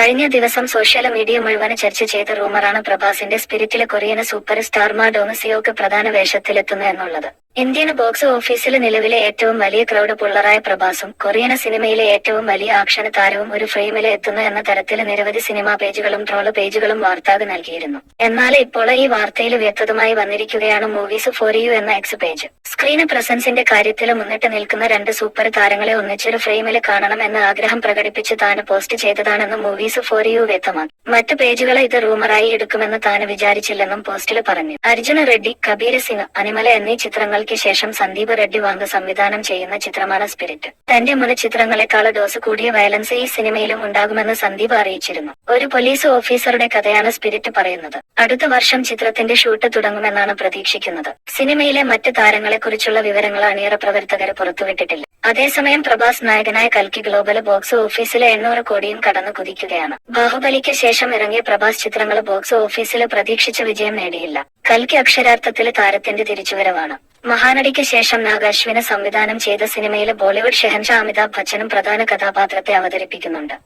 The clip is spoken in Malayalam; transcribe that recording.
കഴിഞ്ഞ ദിവസം സോഷ്യൽ മീഡിയ മുഴുവൻ ചർച്ച ചെയ്ത റൂമറാണ് പ്രഭാസിന്റെ സ്പിരിറ്റിലെ കൊറിയൻ സൂപ്പർ സ്റ്റാർ മാ ഡോമസിയോക്ക് പ്രധാന വേഷത്തിലെത്തുന്നു എന്നുള്ളത്. ഇന്ത്യൻ ബോക്സ് ഓഫീസിൽ നിലവിലെ ഏറ്റവും വലിയ ക്രൗഡ് പുള്ളറായ പ്രഭാസും കൊറിയൻ സിനിമയിലെ ഏറ്റവും വലിയ ആക്ഷൻ താരവും ഒരു ഫ്രെയിമിൽ എത്തുന്നു എന്ന തരത്തിൽ നിരവധി സിനിമാ പേജുകളും ട്രോൾ പേജുകളും വാർത്താക നൽകിയിരുന്നു. എന്നാൽ ഇപ്പോൾ ഈ വാർത്തയിൽ വ്യക്തതമായി വന്നിരിക്കുകയാണ് മൂവീസ് ഫോർ യു എന്ന എക്സ് പേജ്. സ്ക്രീൻ പ്രസൻസിന്റെ കാര്യത്തിൽ മുന്നിട്ട് നിൽക്കുന്ന രണ്ട് സൂപ്പർ താരങ്ങളെ ഒന്നിച്ചൊരു ഫ്രെയിമിൽ കാണണം എന്ന ആഗ്രഹം പ്രകടിപ്പിച്ച് താൻ പോസ്റ്റ് ചെയ്തതാണെന്ന് മൂവീസ് ഫോർ യു വ്യക്തമാക്കി. മറ്റു പേജുകളെ ഇത് റൂമറായി എടുക്കുമെന്ന് താൻ വിചാരിച്ചില്ലെന്നും പോസ്റ്റിൽ പറഞ്ഞു. അർജുന റെഡ്ഡി കബീർ സിംഗ് അനിമല എന്നീ ചിത്രങ്ങൾക്ക് ശേഷം സന്ദീപ് റെഡ്ഡി വാങ്ങ് സംവിധാനം ചെയ്യുന്ന ചിത്രമാണ് സ്പിരിറ്റ് തന്റെ മുൻ ചിത്രങ്ങളെക്കാൾ ഡോസ് കൂടിയ വയലൻസ് ഈ സിനിമയിലും ഉണ്ടാകുമെന്ന് സന്ദീപ് അറിയിച്ചിരുന്നു. ഒരു പോലീസ് ഓഫീസറുടെ കഥയാണ് സ്പിരിറ്റ് പറയുന്നത്. അടുത്ത വർഷം ചിത്രത്തിന്റെ ഷൂട്ട് തുടങ്ങുമെന്നാണ് പ്രതീക്ഷിക്കുന്നത്. സിനിമയിലെ മറ്റ് താരങ്ങളെക്കുറിച്ചുള്ള വിവരങ്ങൾ അണിയറ പ്രവർത്തകർ പുറത്തുവിട്ടിട്ടില്ല. അതേസമയം പ്രഭാസ് നായകനായ കൽക്കി ഗ്ലോബൽ ബോക്സ് ഓഫീസിലെ എണ്ണൂറ് കോടിയും കടന്നു കുതിക്കുകയാണ്. ബാഹുബലിക്ക് ശേഷം ഇറങ്ങിയ പ്രഭാസ് ചിത്രങ്ങൾ ബോക്സ് ഓഫീസിൽ പ്രതീക്ഷിച്ച വിജയം നേടിയില്ല. കൽക്കി അക്ഷരാർത്ഥത്തിൽ താരത്തിന്റെ തിരിച്ചുവരവാണ്. മഹാനടിക്ക് ശേഷം നാഗാശ്വിന് സംവിധാനം ചെയ്ത സിനിമയിൽ ബോളിവുഡ് ഷെഹൻഷാ അമിതാഭ് ബച്ചനും പ്രധാന കഥാപാത്രത്തെ അവതരിപ്പിക്കുന്നുണ്ട്.